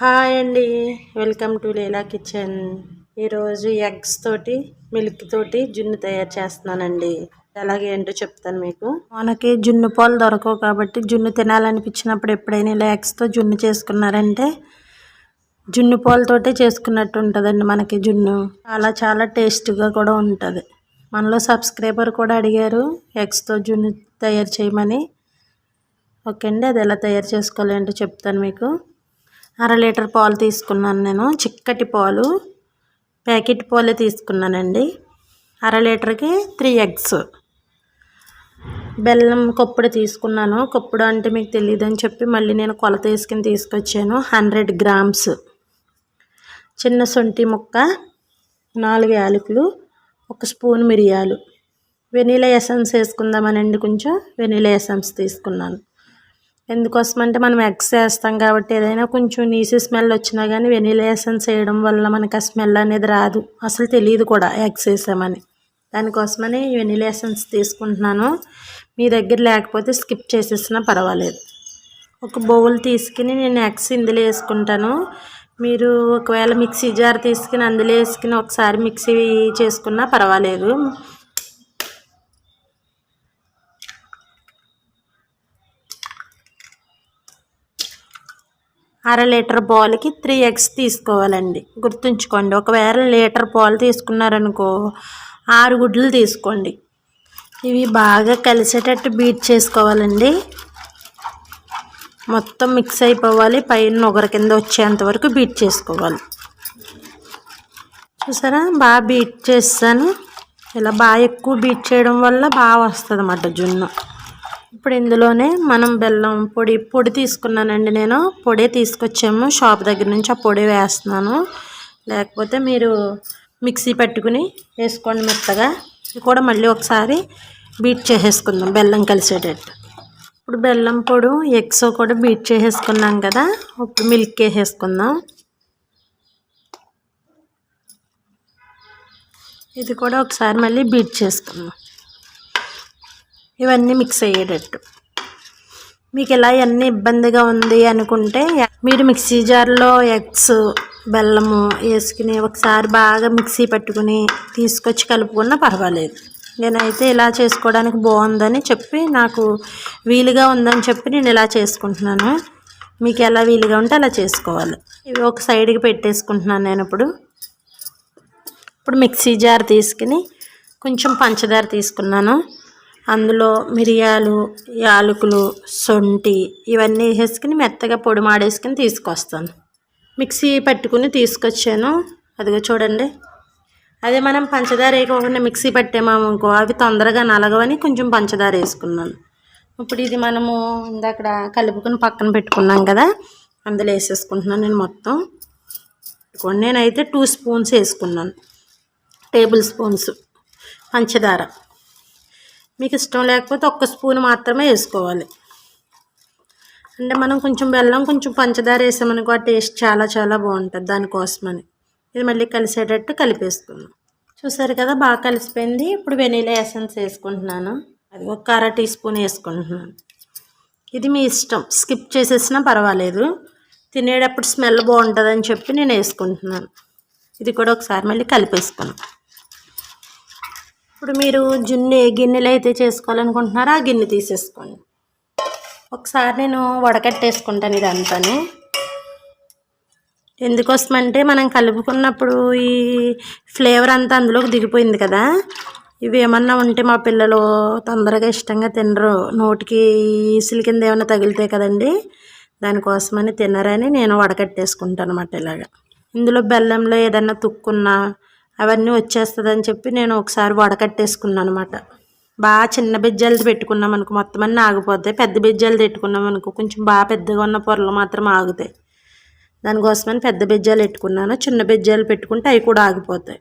Hi అండి. Welcome to Leela kitchen. ఈరోజు eggs తోటి మిల్క్ తోటి జున్ను తయారు చేస్తున్నానండి. ఎలాగే ఏంటో చెప్తాను మీకు. మనకి జున్ను పాలు దొరకవు కాబట్టి జున్ను తినాలనిపించినప్పుడు ఎప్పుడైనా ఇలా ఎగ్స్తో జున్ను చేసుకున్నారంటే జున్ను పాలతోటే చేసుకున్నట్టు ఉంటుందండి మనకి జున్ను. చాలా చాలా టేస్ట్గా కూడా ఉంటుంది. మనలో సబ్స్క్రైబర్ కూడా అడిగారు ఎగ్స్తో జున్ను తయారు చేయమని. ఓకే అండి అది ఎలా తయారు చేసుకోవాలి చెప్తాను మీకు. అర లీటర్ పాలు తీసుకున్నాను నేను చిక్కటి పాలు. ప్యాకెట్ పాలే తీసుకున్నానండి. అర లీటర్కి త్రీ ఎగ్స్. బెల్లం కొప్పుడు తీసుకున్నాను. కొప్పుడు అంటే మీకు తెలియదు అని చెప్పి మళ్ళీ నేను కొలత వేసుకుని తీసుకొచ్చాను. Hundred grams. చిన్న సొంటి ముక్క నాలుగు యాలకులు ఒక స్పూన్ మిరియాలు. వెనీలా ఎసెన్స్ వేసుకుందామనండి కొంచెం. వెనీలా ఎసెన్స్ తీసుకున్నాను. ఎందుకోసం అంటే మనం ఎగ్స్ వేస్తాం కాబట్టి ఏదైనా కొంచెం నీసి స్మెల్ వచ్చినా కానీ వెనీలా ఎసెన్స్ వేయడం వల్ల మనకు ఆ స్మెల్ అనేది రాదు. అసలు తెలియదు కూడా ఎగ్స్ వేసామని. దానికోసమని వెనీలా ఎసెన్స్ తీసుకుంటున్నాను. మీ దగ్గర లేకపోతే స్కిప్ చేసేసినా పర్వాలేదు. ఒక బౌల్ తీసుకుని నేను ఎగ్స్ ఇందులో వేసుకుంటాను. మీరు ఒకవేళ మిక్సీ జార్ తీసుకుని అందులో వేసుకుని ఒకసారి మిక్సీ చేసుకున్నా పర్వాలేదు. అర లీటర్ పాలకి త్రీ ఎగ్స్ తీసుకోవాలండి. గుర్తుంచుకోండి ఒకవేళ లీటర్ పాలు తీసుకున్నారనుకో ఆరు గుడ్లు తీసుకోండి. ఇవి బాగా కలిసేటట్టు బీట్ చేసుకోవాలండి. మొత్తం మిక్స్ అయిపోవాలి పైన ఒకరి కింద వచ్చేంత వరకు బీట్ చేసుకోవాలి. చూసారా? బాగా బీట్ చేస్తాను. ఇలా బాగా ఎక్కువ బీట్ చేయడం వల్ల బాగా వస్తుంది అన్నమాట జున్ను. ఇప్పుడు ఇందులోనే మనం బెల్లం పొడి పొడి తీసుకున్నానండి నేను. పొడి తీసుకొచ్చాము. షాప్ దగ్గర నుంచి ఆ పొడి వేస్తున్నాను. లేకపోతే మీరు మిక్సీ పెట్టుకుని వేసుకోండి మెత్తగా. ఇది కూడా మళ్ళీ ఒకసారి బీట్ చేసేసుకుందాం బెల్లం కలిసేటట్టు. ఇప్పుడు బెల్లం పొడి ఎగ్స్ కూడా బీట్ చేసేసుకున్నాం కదా. ఇప్పుడు మిల్క్ వేసేసుకుందాం. ఇది కూడా ఒకసారి మళ్ళీ బీట్ చేసుకుందాం. ఇవన్నీ మిక్స్ అయ్యేటట్టు. మీకు ఇలా ఇవన్నీ ఇబ్బందిగా ఉంది అనుకుంటే మీరు మిక్సీ జార్లో ఎగ్స్ బెల్లము వేసుకుని ఒకసారి బాగా మిక్సీ పెట్టుకుని తీసుకొచ్చి కలుపుకున్నా పర్వాలేదు. నేనైతే ఇలా చేసుకోవడానికి బాగుందని చెప్పి నాకు వీలుగా ఉందని చెప్పి నేను ఇలా చేసుకుంటున్నాను. మీకు ఎలా వీలుగా ఉంటే అలా చేసుకోవాలి. ఇవి ఒక సైడ్కి పెట్టేసుకుంటున్నాను నేను ఇప్పుడు. ఇప్పుడు మిక్సీ జార్ తీసుకుని కొంచెం పంచదార తీసుకున్నాను. అందులో మిరియాలు యాలకులు సొంటి ఇవన్నీ వేసుకుని మెత్తగా పొడి మాడేసుకుని తీసుకొస్తాను. మిక్సీ పట్టుకుని తీసుకొచ్చాను. అదిగో చూడండి. అదే మనం పంచదార వేయకుండా మిక్సీ పట్టామనుకో అవి తొందరగా నలగవని కొంచెం పంచదార వేసుకున్నాను. ఇప్పుడు ఇది మనము ఇందాక కలుపుకొని పక్కన పెట్టుకున్నాం కదా అందులో వేసేసుకుంటున్నాను నేను మొత్తం. నేనైతే టూ స్పూన్స్ వేసుకున్నాను. టేబుల్ స్పూన్స్ పంచదార. మీకు ఇష్టం లేకపోతే ఒక్క స్పూన్ మాత్రమే వేసుకోవాలి. అంటే మనం కొంచెం బెల్లం కొంచెం పంచదార వేసామనుకో ఆ టేస్ట్ చాలా చాలా బాగుంటుంది దానికోసమని. ఇది మళ్ళీ కలిసేటట్టు కలిపేసుకుందాం. చూసారు కదా బాగా కలిసిపోయింది. ఇప్పుడు వెనీలా ఎసెన్స్ వేసుకుంటున్నాను. అది ఒక అర టీ స్పూన్ వేసుకుంటున్నాను. ఇది మీ ఇష్టం. స్కిప్ చేసేసినా పర్వాలేదు. తినేటప్పుడు స్మెల్ బాగుంటుందని చెప్పి నేను వేసుకుంటున్నాను. ఇది కూడా ఒకసారి మళ్ళీ కలిపేసుకున్నాను ఇప్పుడు మీరు జున్ను ఏ గిన్నెలు అయితే చేసుకోవాలనుకుంటున్నారో ఆ గిన్నె తీసేసుకోండి. ఒకసారి నేను వడకట్టేసుకుంటాను ఇదంతా ఎందుకోసమంటే మనం కలుపుకున్నప్పుడు ఈ ఫ్లేవర్ అంతా అందులోకి దిగిపోయింది కదా. ఇవి ఏమన్నా ఉంటే మా పిల్లలు తొందరగా ఇష్టంగా తినరు. నోటికి ఈసులు కింద ఏమైనా తగిలితే కదండి దానికోసమని తినరని నేను వడకట్టేసుకుంటాను అన్నమాట ఇలాగా. ఇందులో బెల్లంలో ఏదన్నా తుక్కున్నా అవన్నీ వచ్చేస్తుందని చెప్పి నేను ఒకసారి వడకట్టేసుకున్నాను అనమాట బాగా చిన్న బిజ్జాలు పెట్టుకున్నాం అనుకో మొత్తం అన్నీ ఆగిపోతాయి. పెద్ద బిజ్జాలు పెట్టుకున్నాం అనుకో కొంచెం బాగా పెద్దగా ఉన్న పొరలు మాత్రం ఆగుతాయి. దానికోసమని పెద్ద బిజ్జాలు పెట్టుకున్నాను. చిన్న బిజ్జాలు పెట్టుకుంటే అవి కూడా ఆగిపోతాయి.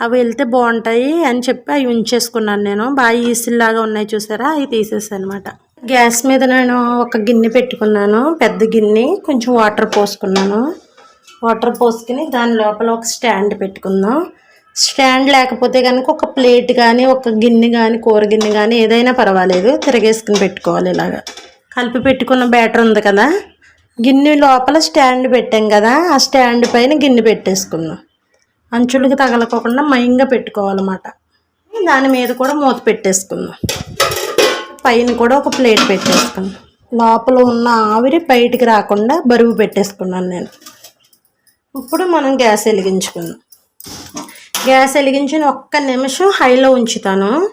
అవి వెళ్తే బాగుంటాయి అని చెప్పి అవి ఉంచేసుకున్నాను నేను. బాగా ఈసిల్లాగా ఉన్నాయి చూసారా? అవి తీసేసాను అనమాట గ్యాస్ మీద నేను ఒక గిన్నె పెట్టుకున్నాను. పెద్ద గిన్నె కొంచెం వాటర్ పోసుకున్నాను. వాటర్ పోసుకుని దాని లోపల ఒక స్టాండ్ పెట్టుకుందాం. స్టాండ్ లేకపోతే కనుక ఒక ప్లేట్ కానీ ఒక గిన్నె కానీ కూర గిన్నె కానీ ఏదైనా పర్వాలేదు. తిరగేసుకుని పెట్టుకోవాలి ఇలాగా. కలిపి పెట్టుకున్న బ్యాటర్ ఉంది కదా గిన్నె లోపల స్టాండ్ పెట్టాం కదా ఆ స్టాండ్ పైన గిన్నె పెట్టేసుకుందాం. అంచులకి తగలకోకుండా మైంగా పెట్టుకోవాలన్నమాట. దాని మీద కూడా మూత పెట్టేసుకుందాం. పైన కూడా ఒక ప్లేట్ పెట్టేసుకుందాం. లోపల ఉన్న ఆవిరి బయటికి రాకుండా బరువు పెట్టేసుకున్నాను నేను. ఇప్పుడు మనం గ్యాస్ వెలిగించుకుందాం. గ్యాస్ వెలిగించిన ఒక్క నిమిషం హైలో ఉంచుతాను.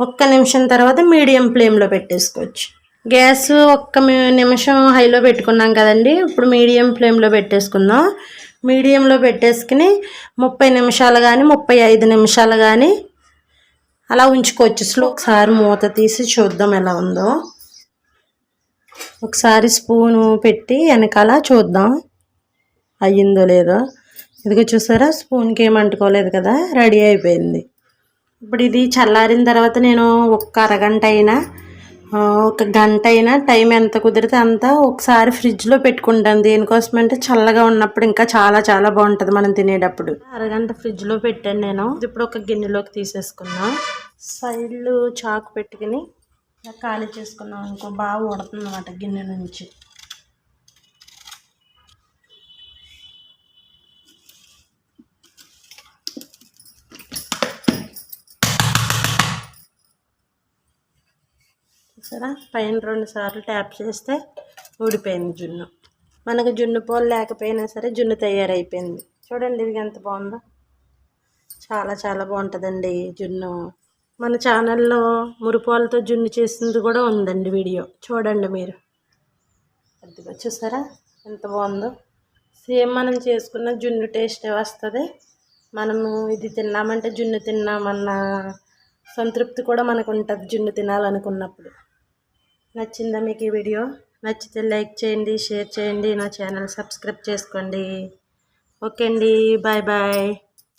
ఒక్క నిమిషం తర్వాత మీడియం ఫ్లేమ్లో పెట్టేసుకోవచ్చు. గ్యాస్ ఒక్క నిమిషం హైలో పెట్టుకున్నాం కదండి. ఇప్పుడు మీడియం ఫ్లేమ్లో పెట్టేసుకుందాం. మీడియంలో పెట్టేసుకుని ముప్పై నిమిషాలు కానీ ముప్పై ఐదు నిమిషాలు కానీ అలా ఉంచుకోవచ్చు. స్లో ఒకసారి మూత తీసి చూద్దాం ఎలా ఉందో. ఒకసారి స్పూను పెట్టి వెనకాల చూద్దాం. అయ్యిందో లేదో. ఇదిగో చూసారా? స్పూన్కి ఏం అంటుకోలేదు కదా. రెడీ అయిపోయింది. ఇప్పుడు ఇది చల్లారిన తర్వాత నేను ఒక్క అరగంట అయినా ఒక గంట అయినా టైం ఎంత కుదిరితే అంత ఒకసారి ఫ్రిడ్జ్లో పెట్టుకుంటాను దేనికోసం అంటే చల్లగా ఉన్నప్పుడు ఇంకా చాలా చాలా బాగుంటుంది మనం తినేటప్పుడు. అరగంట ఫ్రిడ్జ్లో పెట్టాను నేను. ఇప్పుడు ఒక గిన్నెలోకి తీసేసుకున్నాం సైడ్లు చాకు పెట్టుకుని ఖాళీ చేసుకున్నాం అనుకో బాగా ఉడుతుంది అన్నమాట గిన్నె నుంచి. చూసారా? పైన రెండు సార్లు ట్యాప్ చేస్తే ఊడిపోయింది జున్ను. మనకు జున్ను పోలు లేకపోయినా సరే జున్ను తయారైపోయింది. చూడండి ఇది ఎంత బాగుందో. చాలా చాలా బాగుంటుందండి జున్ను. మన ఛానల్లో మురిపాలతో జున్ను చేసింది కూడా ఉందండి వీడియో. చూడండి మీరు. అదిగో చూసారా? ఎంత బాగుందో. సేమ్ మనం చేసుకున్న జున్ను టేస్ట్ వస్తుంది. మనము ఇది తిన్నామంటే జున్ను తిన్నామన్న సంతృప్తి కూడా మనకు ఉంటుంది జున్ను తినాలనుకున్నప్పుడు. నచ్చిందా మీకు ఈ వీడియో? నచ్చితే లైక్ చేయండి షేర్ చేయండి నా ఛానల్ సబ్స్క్రైబ్ చేసుకోండి. ఓకే అండి బాయ్ బాయ్.